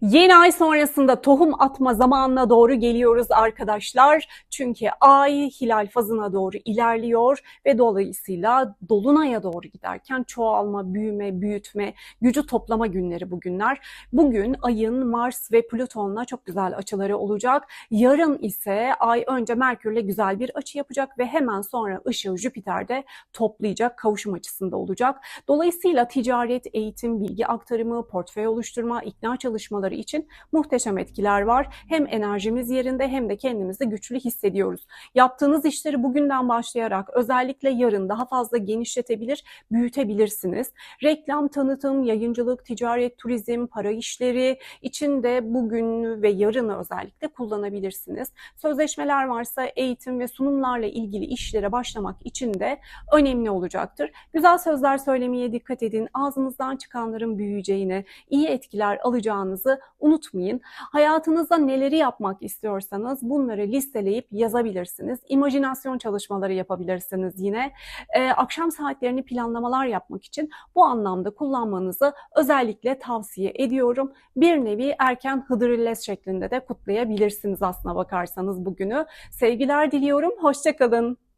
Yeni ay sonrasında tohum atma zamanına doğru geliyoruz arkadaşlar. Çünkü ay hilal fazına doğru ilerliyor ve dolayısıyla dolunaya doğru giderken çoğalma, büyüme, büyütme, gücü toplama günleri bugünler. Bugün ayın Mars ve Plüton'la çok güzel açıları olacak. Yarın ise ay önce Merkür'le güzel bir açı yapacak ve hemen sonra ışığı Jüpiter'de toplayacak, kavuşum açısında olacak. Dolayısıyla ticaret, eğitim, bilgi aktarımı, portföy oluşturma, ikna çalışmaları için muhteşem etkiler var. Hem enerjimiz yerinde hem de kendimizi güçlü hissediyoruz. Yaptığınız işleri bugünden başlayarak özellikle yarın daha fazla genişletebilir, büyütebilirsiniz. Reklam, tanıtım, yayıncılık, ticaret, turizm, para işleri için de bugün ve yarını özellikle kullanabilirsiniz. Sözleşmeler varsa eğitim ve sunumlarla ilgili işlere başlamak için de önemli olacaktır. Güzel sözler söylemeye dikkat edin. Ağzınızdan çıkanların büyüyeceğini, iyi etkiler alacağınızı unutmayın. Hayatınızda neleri yapmak istiyorsanız bunları listeleyip yazabilirsiniz. İmajinasyon çalışmaları yapabilirsiniz yine. Ee, akşam saatlerini planlamalar yapmak için bu anlamda kullanmanızı özellikle tavsiye ediyorum. Bir nevi erken Hıdrellez şeklinde de kutlayabilirsiniz aslına bakarsanız bugünü. Sevgiler diliyorum. Hoşçakalın.